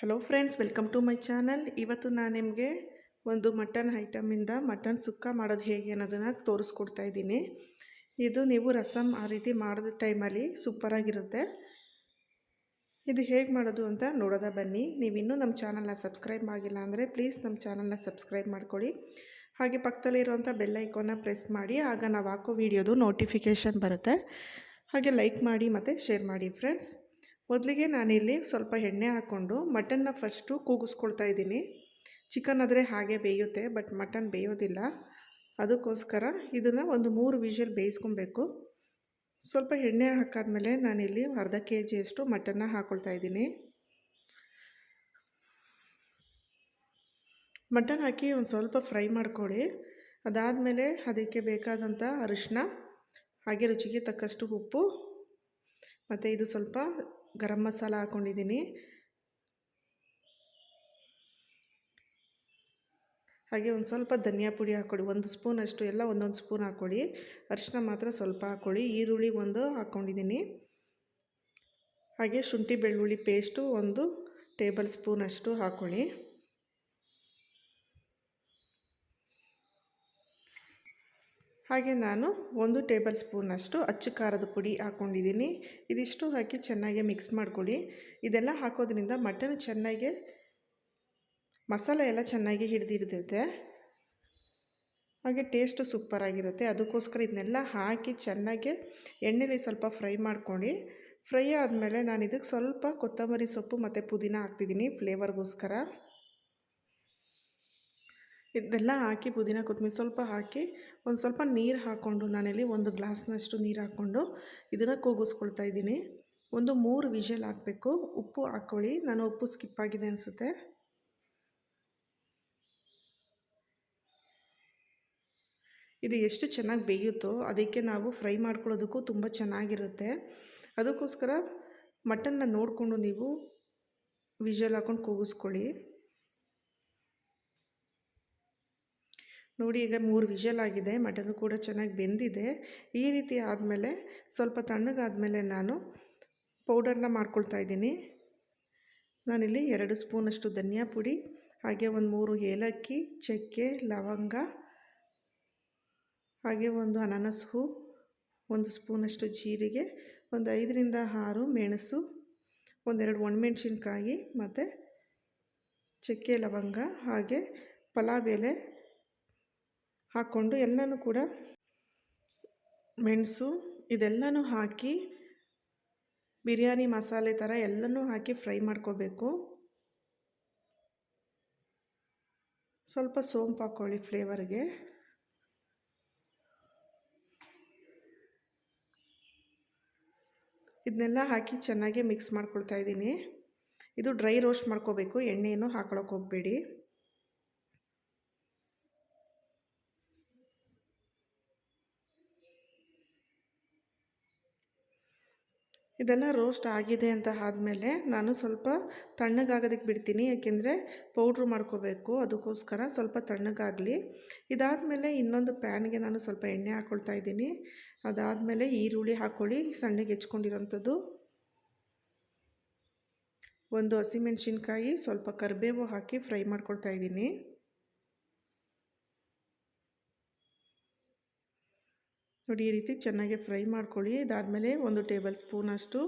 Hello friends welcome to my channel ಇವತ್ತು ನಾನು ನಿಮಗೆ ಒಂದು ಮಟನ್ ಐಟಮಿಂದ ಮಟನ್ ಸುಕ್ಕ ಮಾಡೋದು ಹೇಗೆ ಅನ್ನೋದನ್ನು ತೋರಿಸ್ಕೊಡ್ತಾ ಇದ್ದೀನಿ. ಇದು ನೀವು ರಸಮ್ ಆ ರೀತಿ ಮಾಡಿದ ಟೈಮಲ್ಲಿ ಸೂಪರಾಗಿರುತ್ತೆ ಇದು ಹೇಗೆ ಮಾಡೋದು ಅಂತ ನೋಡೋದ ಬನ್ನಿ. ನೀವು ಇನ್ನೂ ನಮ್ಮ ಚಾನಲ್ನ ಸಬ್ಸ್ಕ್ರೈಬ್ ಆಗಿಲ್ಲ ಅಂದರೆ ಪ್ಲೀಸ್ ನಮ್ಮ ಚಾನಲ್ನ ಸಬ್ಸ್ಕ್ರೈಬ್ ಮಾಡ್ಕೊಳ್ಳಿ ಹಾಗೆ ಪಕ್ಕದಲ್ಲಿರುವಂಥ ಬೆಲ್ ಐಕೋನ ಪ್ರೆಸ್ ಮಾಡಿ, ಆಗ ನಾವು ಹಾಕೋ ವಿಡಿಯೋದು ನೋಟಿಫಿಕೇಷನ್ ಬರುತ್ತೆ. ಹಾಗೆ ಲೈಕ್ ಮಾಡಿ ಮತ್ತು ಶೇರ್ ಮಾಡಿ ಫ್ರೆಂಡ್ಸ್ ಮೊದಲಿಗೆ ನಾನಿಲ್ಲಿ ಸ್ವಲ್ಪ ಎಣ್ಣೆ ಹಾಕ್ಕೊಂಡು ಮಟನ್ನ ಫಸ್ಟು ಕೂಗಿಸ್ಕೊಳ್ತಾ ಇದ್ದೀನಿ. ಚಿಕನ್ ಆದರೆ ಹಾಗೆ ಬೇಯುತ್ತೆ, ಬಟ್ ಮಟನ್ ಬೇಯೋದಿಲ್ಲ. ಅದಕ್ಕೋಸ್ಕರ ಇದನ್ನು ಒಂದು ಮೂರು ವಿಷಲ್ ಬೇಯಿಸ್ಕೊಬೇಕು. ಸ್ವಲ್ಪ ಎಣ್ಣೆ ಹಾಕಾದ್ಮೇಲೆ ನಾನಿಲ್ಲಿ ಅರ್ಧ ಕೆ ಜಿಯಷ್ಟು ಮಟನ್ನ ಹಾಕ್ಕೊಳ್ತಾ ಇದ್ದೀನಿ. ಮಟನ್ ಹಾಕಿ ಒಂದು ಸ್ವಲ್ಪ ಫ್ರೈ ಮಾಡ್ಕೊಳ್ಳಿ. ಅದಾದಮೇಲೆ ಅದಕ್ಕೆ ಬೇಕಾದಂಥ ಅರಿಶಿನ ಹಾಗೆ ರುಚಿಗೆ ತಕ್ಕಷ್ಟು ಉಪ್ಪು, ಮತ್ತು ಇದು ಸ್ವಲ್ಪ ಗರಂ ಮಸಾಲ ಹಾಕ್ಕೊಂಡಿದ್ದೀನಿ ಹಾಗೆ ಒಂದು ಸ್ವಲ್ಪ ಧನಿಯಾ ಪುಡಿ ಹಾಕ್ಕೊಳ್ಳಿ ಒಂದು ಸ್ಪೂನ್ ಅಷ್ಟು ಎಲ್ಲ ಒಂದೊಂದು ಸ್ಪೂನ್ ಹಾಕ್ಕೊಳ್ಳಿ ಅರಿಶಿನ ಮಾತ್ರ ಸ್ವಲ್ಪ ಹಾಕ್ಕೊಳ್ಳಿ ಈರುಳ್ಳಿ ಒಂದು ಹಾಕ್ಕೊಂಡಿದ್ದೀನಿ. ಹಾಗೆ ಶುಂಠಿ ಬೆಳ್ಳುಳ್ಳಿ ಪೇಸ್ಟು ಒಂದು ಟೇಬಲ್ ಸ್ಪೂನ್ ಅಷ್ಟು ಹಾಕ್ಕೊಳ್ಳಿ. ಹಾಗೆ ನಾನು ಒಂದು ಟೇಬಲ್ ಸ್ಪೂನಷ್ಟು ಅಚ್ಚು ಖಾರದ ಪುಡಿ ಹಾಕ್ಕೊಂಡಿದ್ದೀನಿ. ಇದಿಷ್ಟು ಹಾಕಿ ಚೆನ್ನಾಗಿ ಮಿಕ್ಸ್ ಮಾಡ್ಕೊಳ್ಳಿ. ಇದೆಲ್ಲ ಹಾಕೋದ್ರಿಂದ ಮಟನ್ ಚೆನ್ನಾಗಿ ಮಸಾಲೆ ಎಲ್ಲ ಚೆನ್ನಾಗಿ ಹಿಡಿದಿರ್ತೈತೆ. ಹಾಗೆ ಟೇಸ್ಟು ಸೂಪರಾಗಿರುತ್ತೆ ಅದಕ್ಕೋಸ್ಕರ ಇದನ್ನೆಲ್ಲ ಹಾಕಿ ಚೆನ್ನಾಗಿ ಎಣ್ಣೆಲಿ ಸ್ವಲ್ಪ ಫ್ರೈ ಮಾಡ್ಕೊಂಡು ಫ್ರೈ ಆದಮೇಲೆ ನಾನು ಇದಕ್ಕೆ ಸ್ವಲ್ಪ ಕೊತ್ತಂಬರಿ ಸೊಪ್ಪು ಮತ್ತು ಪುದೀನ ಹಾಕ್ತಿದ್ದೀನಿ ಫ್ಲೇವರ್ಗೋಸ್ಕರ ಇದನ್ನೆಲ್ಲ ಹಾಕಿ ಪುದೀನ ಕೊತ್ತಂಬರಿ ಸ್ವಲ್ಪ ಹಾಕಿ ಒಂದು ಸ್ವಲ್ಪ ನೀರು ಹಾಕ್ಕೊಂಡು ನಾನಿಲ್ಲಿ ಒಂದು ಗ್ಲಾಸ್ನಷ್ಟು ನೀರು ಹಾಕ್ಕೊಂಡು ಇದನ್ನು ಕೂಗಿಸ್ಕೊಳ್ತಾ ಇದ್ದೀನಿ. ಒಂದು ಮೂರು ವಿಷಲ್ ಹಾಕಬೇಕು. ಉಪ್ಪು ಹಾಕ್ಕೊಳ್ಳಿ. ನಾನು ಉಪ್ಪು ಸ್ಕಿಪ್ ಆಗಿದೆ ಅನಿಸುತ್ತೆ. ಇದು ಎಷ್ಟು ಚೆನ್ನಾಗಿ ಬೇಯುತ್ತೋ ಅದಕ್ಕೆ ನಾವು ಫ್ರೈ ಮಾಡ್ಕೊಳ್ಳೋದಕ್ಕೂ ತುಂಬ ಚೆನ್ನಾಗಿರುತ್ತೆ. ಅದಕ್ಕೋಸ್ಕರ ಮಟನ್ನ ನೋಡಿಕೊಂಡು ನೀವು ವಿಷಲ್ ಹಾಕ್ಕೊಂಡು ಕೂಗಿಸ್ಕೊಳ್ಳಿ. ನೋಡಿ, ಈಗ ಮೂರು ವಿಷಲ್ ಆಗಿದೆ ಮಟನು ಕೂಡ ಚೆನ್ನಾಗಿ ಬೆಂದಿದೆ. ಈ ರೀತಿ ಆದಮೇಲೆ ಸ್ವಲ್ಪ ತಣ್ಣಗಾದಮೇಲೆ ನಾನು ಪೌಡರ್ನ ಮಾಡ್ಕೊಳ್ತಾ ಇದ್ದೀನಿ. ನಾನಿಲ್ಲಿ ಎರಡು ಸ್ಪೂನಷ್ಟು ಧನಿಯಾ ಪುಡಿ, ಹಾಗೆ ಒಂದು ಮೂರು ಏಲಕ್ಕಿ, ಚಕ್ಕೆ, ಲವಂಗ, ಹಾಗೆ ಒಂದು ಅನಾನಸ್ ಹೂ, ಒಂದು ಸ್ಪೂನಷ್ಟು ಜೀರಿಗೆ, ಒಂದು ಐದರಿಂದ ಆರು ಮೆಣಸು, ಒಂದೆರಡು ಒಣಮೆಣಸಿನ್ಕಾಯಿ, ಮತ್ತು ಚಕ್ಕೆ, ಲವಂಗ, ಹಾಗೆ ಪಲಾವ್ ಎಲೆ ಹಾಕ್ಕೊಂಡು ಎಲ್ಲನೂ ಕೂಡ ಮೆಣಸು ಇದೆಲ್ಲನೂ ಹಾಕಿ ಬಿರಿಯಾನಿ ಮಸಾಲೆ ಥರ ಎಲ್ಲನೂ ಹಾಕಿ ಫ್ರೈ ಮಾಡ್ಕೋಬೇಕು. ಸ್ವಲ್ಪ ಸೋಂಪು ಹಾಕ್ಕೊಳ್ಳಿ ಫ್ಲೇವರ್ಗೆ. ಇದನ್ನೆಲ್ಲ ಹಾಕಿ ಚೆನ್ನಾಗಿ ಮಿಕ್ಸ್ ಮಾಡ್ಕೊಳ್ತಾ ಇದ್ದೀನಿ. ಇದು ಡ್ರೈ ರೋಸ್ಟ್ ಮಾಡ್ಕೋಬೇಕು, ಎಣ್ಣೆಯನ್ನು ಹಾಕೊಳಕ್ಕೆ ಹೋಗಬೇಡಿ. ಇದೆಲ್ಲ ರೋಸ್ಟ್ ಆಗಿದೆ ಅಂತ ಆದಮೇಲೆ ನಾನು ಸ್ವಲ್ಪ ತಣ್ಣಗಾಗೋದಕ್ಕೆ ಬಿಡ್ತೀನಿ, ಯಾಕೆಂದರೆ ಪೌಡ್ರು ಮಾಡ್ಕೋಬೇಕು. ಅದಕ್ಕೋಸ್ಕರ ಸ್ವಲ್ಪ ತಣ್ಣಗಾಗಲಿ. ಇದಾದಮೇಲೆ ಇನ್ನೊಂದು ಪ್ಯಾನ್ಗೆ ನಾನು ಸ್ವಲ್ಪ ಎಣ್ಣೆ ಹಾಕ್ಕೊಳ್ತಾ ಇದ್ದೀನಿ. ಅದಾದಮೇಲೆ ಈರುಳ್ಳಿ ಹಾಕ್ಕೊಳ್ಳಿ ಸಣ್ಣಗೆ ಹೆಚ್ಕೊಂಡಿರೋಂಥದ್ದು. ಒಂದು ಹಸಿಮೆಣ್ಸಿನ್ಕಾಯಿ, ಸ್ವಲ್ಪ ಕರಿಬೇವು ಹಾಕಿ ಫ್ರೈ ಮಾಡ್ಕೊಳ್ತಾ ಇದ್ದೀನಿ. ನೋಡಿ, ಈ ರೀತಿ ಚೆನ್ನಾಗಿ ಫ್ರೈ ಮಾಡ್ಕೊಳ್ಳಿ. ಇದಾದಮೇಲೆ ಒಂದು ಟೇಬಲ್ ಸ್ಪೂನಷ್ಟು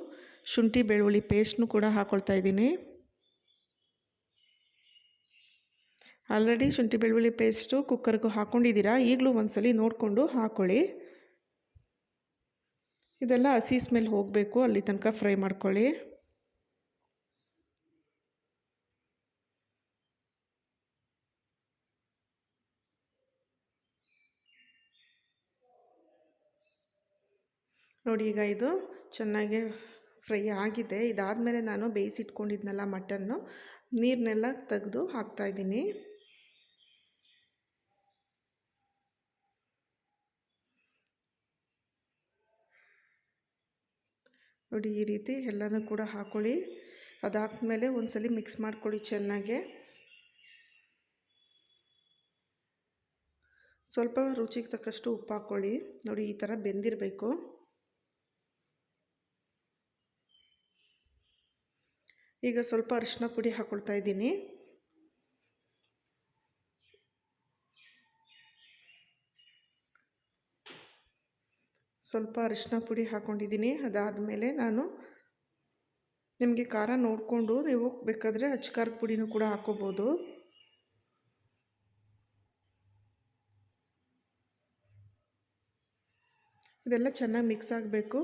ಶುಂಠಿ ಬೆಳ್ಳುಳ್ಳಿ ಪೇಸ್ಟ್ನು ಕೂಡ ಹಾಕ್ಕೊಳ್ತಾ ಇದ್ದೀನಿ. ಆಲ್ರೆಡಿ ಶುಂಠಿ ಬೆಳ್ಳುಳ್ಳಿ ಪೇಸ್ಟು ಕುಕ್ಕರ್ಗೂ ಹಾಕ್ಕೊಂಡಿದ್ದೀರಾ ಈಗಲೂ ಒಂದ್ಸಲಿ ನೋಡಿಕೊಂಡು ಹಾಕ್ಕೊಳ್ಳಿ ಇದೆಲ್ಲ ಹಸಿ ಸ್ಮೆಲ್ ಹೋಗಬೇಕು. ಅಲ್ಲಿ ತನಕ ಫ್ರೈ ಮಾಡ್ಕೊಳ್ಳಿ. ನೋಡಿ ಈಗ ಇದು ಚೆನ್ನಾಗಿ ಫ್ರೈ ಆಗಿದೆ. ಇದಾದಮೇಲೆ ನಾನು ಬೇಯಿಸಿಟ್ಕೊಂಡಿದ್ನಲ್ಲ ಮಟನ್ನು ನೀರನ್ನೆಲ್ಲ ತೆಗೆದು ಹಾಕ್ತಾಯಿದ್ದೀನಿ ನೋಡಿ ಈ ರೀತಿ ಎಲ್ಲನೂ ಕೂಡ ಹಾಕ್ಕೊಳ್ಳಿ ಅದಾದ್ಮೇಲೆ ಒಂದ್ಸಲಿ ಮಿಕ್ಸ್ ಮಾಡ್ಕೊಳ್ಳಿ ಚೆನ್ನಾಗೆ. ಸ್ವಲ್ಪ ರುಚಿಗೆ ತಕ್ಕಷ್ಟು ಉಪ್ಪು ಹಾಕ್ಕೊಳ್ಳಿ ನೋಡಿ ಈ ಥರ ಬೆಂದಿರಬೇಕು. ಈಗ ಸ್ವಲ್ಪ ಅರಿಶಿನ ಪುಡಿ ಹಾಕ್ಕೊಳ್ತಾ ಇದ್ದೀನಿ. ಸ್ವಲ್ಪ ಅರಿಶಿನ ಪುಡಿ ಹಾಕ್ಕೊಂಡಿದ್ದೀನಿ ಅದಾದಮೇಲೆ ನಾನು ನಿಮಗೆ ಖಾರ ನೋಡಿಕೊಂಡು ನೀವು ಬೇಕಾದರೆ ಅಚ್ಚಕಾರದ ಪುಡಿನೂ ಕೂಡ ಹಾಕ್ಕೋಬೋದು ಇದೆಲ್ಲ ಚೆನ್ನಾಗಿ ಮಿಕ್ಸ್ ಆಗಬೇಕು.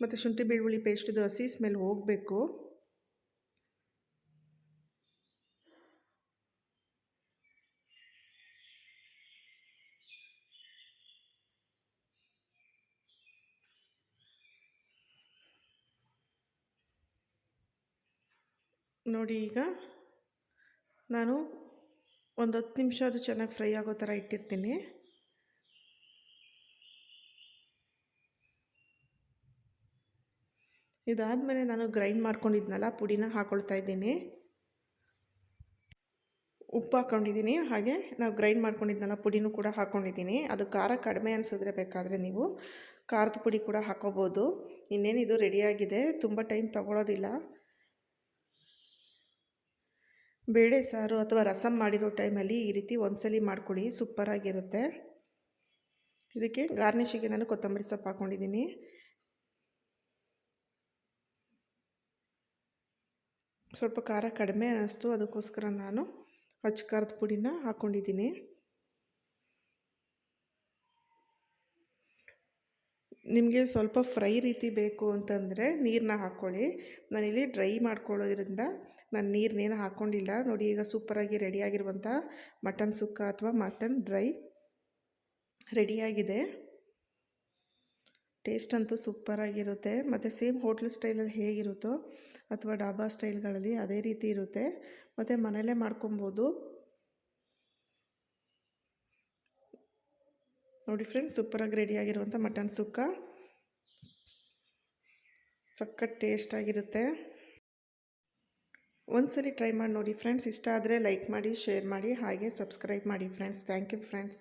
ಮತ್ತು ಶುಂಠಿ ಬೆಳ್ಳುಳ್ಳಿ ಪೇಸ್ಟಿದು ಹಸಿ ಸ್ಮೆಲ್ ಹೋಗಬೇಕು. ನೋಡಿ ಈಗ ನಾನು ಒಂದು ಹತ್ತು ನಿಮಿಷ ಅದು ಚೆನ್ನಾಗಿ ಫ್ರೈ ಆಗೋ ಥರ ಇಟ್ಟಿರ್ತೀನಿ. ಇದಾದಮೇಲೆ ನಾನು ಗ್ರೈಂಡ್ ಮಾಡ್ಕೊಂಡಿದ್ನಲ್ಲ, ಪುಡಿನ ಹಾಕ್ಕೊಳ್ತಾ ಇದ್ದೀನಿ. ಉಪ್ಪು ಹಾಕ್ಕೊಂಡಿದ್ದೀನಿ ಹಾಗೆ ನಾವು ಗ್ರೈಂಡ್ ಮಾಡ್ಕೊಂಡಿದ್ನಲ್ಲ, ಪುಡಿನೂ ಕೂಡ ಹಾಕ್ಕೊಂಡಿದ್ದೀನಿ ಅದು ಖಾರ ಕಡಿಮೆ ಅನಿಸಿದ್ರೆ ಬೇಕಾದರೆ ನೀವು ಖಾರದ ಪುಡಿ ಕೂಡ ಹಾಕೋಬೋದು. ಇನ್ನೇನಿದು ರೆಡಿಯಾಗಿದೆ ತುಂಬ ಟೈಮ್ ತಗೊಳ್ಳೋದಿಲ್ಲ ಬೇಳೆ ಸಾರು ಅಥವಾ ರಸಮ್ ಮಾಡಿರೋ ಟೈಮಲ್ಲಿ ಈ ರೀತಿ ಒಂದ್ಸಲಿ ಮಾಡ್ಕೊಳ್ಳಿ ಸೂಪರಾಗಿರುತ್ತೆ ಇದಕ್ಕೆ ಗಾರ್ನಿಷಿಗೆ ನಾನು ಕೊತ್ತಂಬರಿ ಸೊಪ್ಪು ಹಾಕ್ಕೊಂಡಿದ್ದೀನಿ ಸ್ವಲ್ಪ ಖಾರ ಕಡಿಮೆ ಅನ್ನಿಸ್ತು. ಅದಕ್ಕೋಸ್ಕರ ನಾನು ಹಚ್ಚ ಖಾರದ ಪುಡಿನ ಹಾಕ್ಕೊಂಡಿದ್ದೀನಿ ನಿಮಗೆ ಸ್ವಲ್ಪ ಫ್ರೈ ರೀತಿ ಬೇಕು ಅಂತಂದರೆ ನೀರನ್ನ ಹಾಕ್ಕೊಳ್ಳಿ. ನಾನಿಲ್ಲಿ ಡ್ರೈ ಮಾಡ್ಕೊಳ್ಳೋದ್ರಿಂದ ನಾನು ನೀರನ್ನೇನು ಹಾಕ್ಕೊಂಡಿಲ್ಲ ನೋಡಿ, ಈಗ ಸೂಪರಾಗಿ ರೆಡಿಯಾಗಿರುವಂಥ ಮಟನ್ ಸುಕ್ಕ ಅಥವಾ ಮಟನ್ ಡ್ರೈ ರೆಡಿಯಾಗಿದೆ ಟೇಸ್ಟ್ ಅಂತೂ ಸೂಪರಾಗಿರುತ್ತೆ. ಮತ್ತು ಸೇಮ್ ಹೋಟ್ಲ್ ಸ್ಟೈಲಲ್ಲಿ ಹೇಗಿರುತ್ತೋ ಅಥವಾ ಡಾಬಾ ಸ್ಟೈಲ್ಗಳಲ್ಲಿ ಅದೇ ರೀತಿ ಇರುತ್ತೆ. ಮತ್ತು ಮನೆಯಲ್ಲೇ ಮಾಡ್ಕೊಬೋದು. ನೋಡಿ ಫ್ರೆಂಡ್ಸ್, ಸೂಪರಾಗಿ ರೆಡಿಯಾಗಿರುವಂಥ ಮಟನ್ ಸುಕ್ಕ. ಸಖತ್ ಟೇಸ್ಟಾಗಿರುತ್ತೆ ಒಂದ್ಸಲಿ ಟ್ರೈ ಮಾಡಿ ನೋಡಿ ಫ್ರೆಂಡ್ಸ್, ಇಷ್ಟ ಆದರೆ ಲೈಕ್ ಮಾಡಿ, ಶೇರ್ ಮಾಡಿ, ಹಾಗೆ ಸಬ್ಸ್ಕ್ರೈಬ್ ಮಾಡಿ ಫ್ರೆಂಡ್ಸ್. Thank you friends.